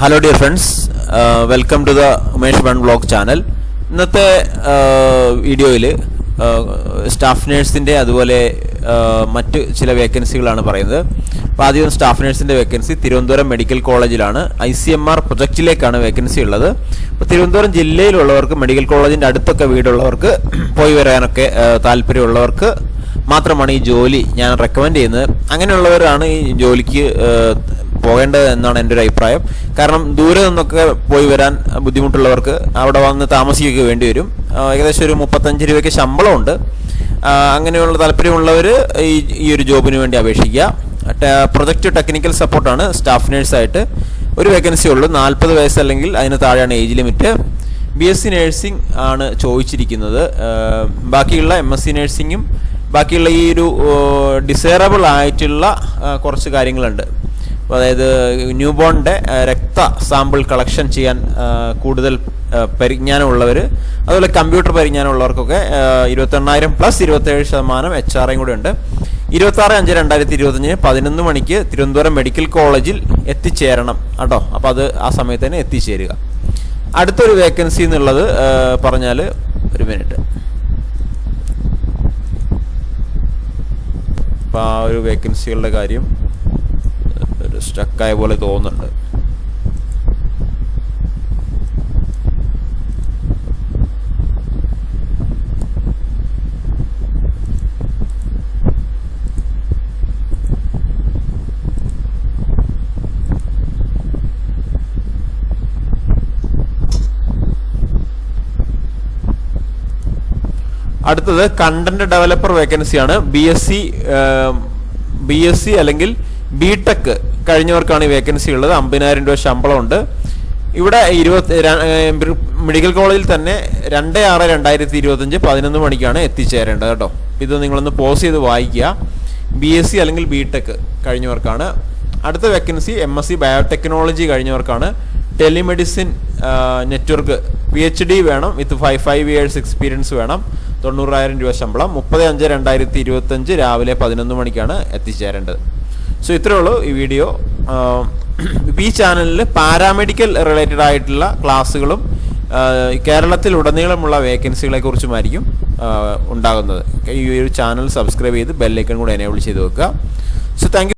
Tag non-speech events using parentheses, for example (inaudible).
Hello dear friends welcome to the Umesh one blog channel ഇന്നത്തെ വീഡിയോയിൽ staff നേഴ്സിന്റെ അതുപോലെ ആ, മറ്റ് ചില വേക്കൻസികളാണ് പറയുന്നത്. അപ്പോൾ ആദ്യം സ്റ്റാഫ് നേഴ്സിന്റെ വേക്കൻസി തിരുവനന്തപുരം മെഡിക്കൽ കോളേജിലാണ് ഐ സി എം ആർ പ്രൊജക്റ്റിലേക്കാണ് വേക്കൻസി ഉള്ളത്. അപ്പോൾ തിരുവനന്തപുരം ജില്ലയിലുള്ളവർക്ക് മെഡിക്കൽ കോളേജിന്റെ അടുത്തൊക്കെ വീടുള്ളവർക്ക് (clears throat) പോയി വരാനൊക്കെ ആ, താല്പര്യമുള്ളവർക്ക് മാത്രമാണ് ഈ ജോലി ഞാൻ റെക്കമെൻഡ് ചെയ്യുന്നത്. അങ്ങനെയുള്ളവരാണ് ഈ ജോലിക്ക് ഏഹ്, പോകേണ്ടത് എന്നാണ് എന്റെ ഒരു അഭിപ്രായം. കാരണം ദൂരെ നിന്നൊക്കെ പോയി വരാൻ ബുദ്ധിമുട്ടുള്ളവർക്ക് അവിടെ വന്ന് താമസിക്കുക വേണ്ടി വരും. ഏകദേശം ഒരു മുപ്പത്തഞ്ച് രൂപയ്ക്ക് ശമ്പളമുണ്ട്. അങ്ങനെയുള്ള താല്പര്യമുള്ളവർ ഈ ഈ ഒരു ജോബിന് വേണ്ടി അപേക്ഷിക്കുക. പ്രൊജക്റ്റ് ടെക്നിക്കൽ സപ്പോർട്ടാണ് സ്റ്റാഫ് നേഴ്സായിട്ട്. ഒരു വേക്കൻസി ഉള്ളൂ നാൽപ്പത് വയസ്സ് അല്ലെങ്കിൽ അതിന് താഴെയാണ് age limit. B S C nursing ആണ് ചോദിച്ചിരിക്കുന്നത്. ബാക്കിയുള്ള എം എസ് സി നേഴ്സിങ്ങും ബാക്കിയുള്ള ഈ ഒരു ഡിസേറബിൾ ആയിട്ടുള്ള കുറച്ച് കാര്യങ്ങളുണ്ട്. അതായത് ന്യൂ ബോണിന്റെ രക്ത സാമ്പിൾ കളക്ഷൻ ചെയ്യാൻ കൂടുതൽ പരിജ്ഞാനമുള്ളവർ അതുപോലെ കമ്പ്യൂട്ടർ പരിജ്ഞാനമുള്ളവർക്കൊക്കെ ഇരുപത്തെണ്ണായിരം പ്ലസ് ഇരുപത്തേഴ് ശതമാനം എച്ച് ആർ കൂടെ ഉണ്ട് ഇരുപത്താറ് അഞ്ച് രണ്ടായിരത്തി ഇരുപത്തഞ്ചിന് പതിനൊന്ന് മണിക്ക് തിരുവനന്തപുരം മെഡിക്കൽ കോളേജിൽ എത്തിച്ചേരണം കേട്ടോ. അപ്പോൾ അത് ആ സമയത്ത് തന്നെ എത്തിച്ചേരുക. അടുത്തൊരു വേക്കൻസി എന്നുള്ളത് പറഞ്ഞാൽ ഒരു മിനിറ്റ്. അപ്പോൾ ആ ഒരു വേക്കൻസികളുടെ കാര്യം സ്റ്റക്കായ പോലെ തോന്നുന്നുണ്ട് അടുത്തത് കണ്ടന്റ് ഡെവലപ്പർ വേക്കൻസിയാണ് B S C B S C അല്ലെങ്കിൽ ബി ടെക് കഴിഞ്ഞവർക്കാണ് ഈ വേക്കൻസി ഉള്ളത്. അമ്പതിനായിരം രൂപ ശമ്പളമുണ്ട്. ഇവിടെ ഇരുപത്തി മെഡിക്കൽ കോളേജിൽ തന്നെ രണ്ട് ആറ് രണ്ടായിരത്തി ഇരുപത്തഞ്ച് പതിനൊന്ന് മണിക്കാണ് എത്തിച്ചേരേണ്ടത് കേട്ടോ. ഇത് നിങ്ങളൊന്ന് പോസ് ചെയ്ത് വായിക്കുക. ബി എസ് സി അല്ലെങ്കിൽ ബി ടെക് കഴിഞ്ഞവർക്കാണ്. അടുത്ത vacancy M S C biotechnology കഴിഞ്ഞവർക്കാണ്. Telemedicine network P H D വേണം. With five five years experience വേണം. തൊണ്ണൂറായിരം രൂപ ശമ്പളം. മുപ്പത് അഞ്ച് രണ്ടായിരത്തി ഇരുപത്തഞ്ച് രാവിലെ പതിനൊന്ന് മണിക്കാണ് എത്തിച്ചേരേണ്ടത്. സോ ഇത്രയേ ഉള്ളൂ ഈ വീഡിയോ ഈ ചാനലിൽ പാരാമെഡിക്കൽ റിലേറ്റഡ് ആയിട്ടുള്ള ക്ലാസ്സുകളും കേരളത്തിൽ ഉടനീളമുള്ള വേക്കൻസികളെ കുറിച്ചുമായിരിക്കും ഉണ്ടാകുന്നത്. ഈ ഒരു ചാനൽ സബ്സ്ക്രൈബ് ചെയ്ത് ബെല്ലൈക്കൺ കൂടെ എനേബിൾ ചെയ്ത് വെക്കുക. So thank